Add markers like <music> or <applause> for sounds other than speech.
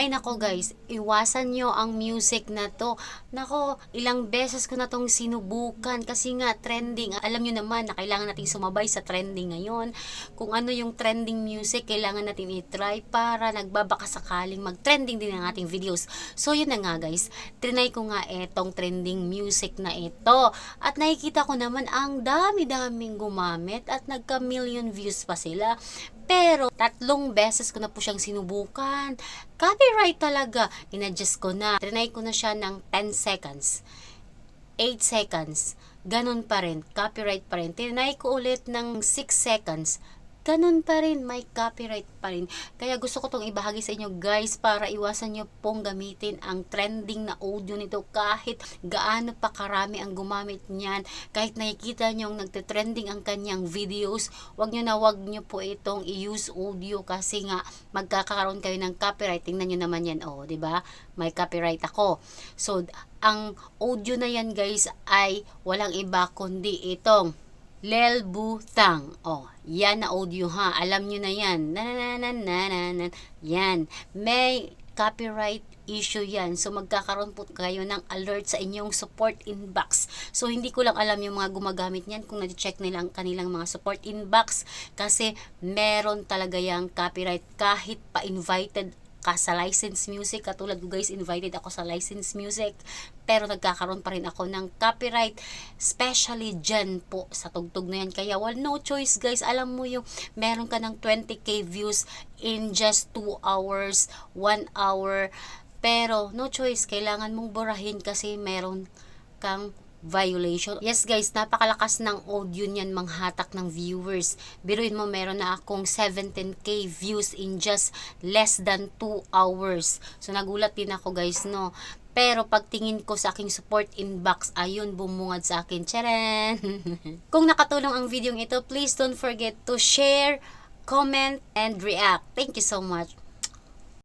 Ay nako guys, iwasan nyo ang music na to. Nako, ilang beses ko na tong sinubukan kasi nga trending. Alam nyo naman na kailangan natin sumabay sa trending ngayon. Kung ano yung trending music, kailangan natin i-try para nagbabaka sakaling mag-trending din ang ating videos. So yun na nga guys, trinay ko nga etong trending music na ito. At nakikita ko naman ang dami-daming gumamit at nagka-million views pa sila. Pero, tatlong beses ko na po siyang sinubukan. Copyright talaga. Inadjust ko na. Trinay ko na siya ng 10 seconds. 8 seconds. Ganon pa rin. Copyright pa rin. Trinay ko ulit ng 6 seconds. Ganon pa rin. May copyright pa rin. Kaya gusto ko tong ibahagi sa inyo guys para iwasan nyo pong gamitin ang trending na audio nito kahit gaano pa karami ang gumamit niyan. Kahit nakikita nyo nagte-trending ang kanyang videos, wag nyo na wag nyo po itong i-use audio kasi nga magkakaroon kayo ng copyright. Tingnan nyo naman yan. Oh, 'di ba? May copyright ako. So, ang audio na yan guys ay walang iba kundi itong Lel Butang. Oh, yan na audio ha. Alam nyo na yan. Na na na na na na na. Yan. May copyright issue yan. So, magkakaroon po kayo ng alert sa inyong support inbox. So, hindi ko lang alam yung mga gumagamit niyan kung na-check nila ang kanilang mga support inbox kasi meron talaga yung copyright kahit pa-invited ka sa license music. Katulad ko guys, invited ako sa license music. Pero nagkakaroon pa rin ako ng copyright. Especially dyan po sa tugtog na yan. Kaya well, no choice guys. Alam mo yung meron ka ng 20k views in just 2 hours, 1 hour. Pero no choice. Kailangan mong burahin kasi meron kang violation. Yes guys, napakalakas ng audio niyan manghatak ng viewers. Biruin mo meron na akong 17k views in just less than 2 hours. So nagulat din ako guys no. Pero pagtingin ko sa aking support inbox, ayun, bumungad sa akin. Charan! <laughs> Kung nakatulong ang video ito, please don't forget to share, comment, and react. Thank you so much.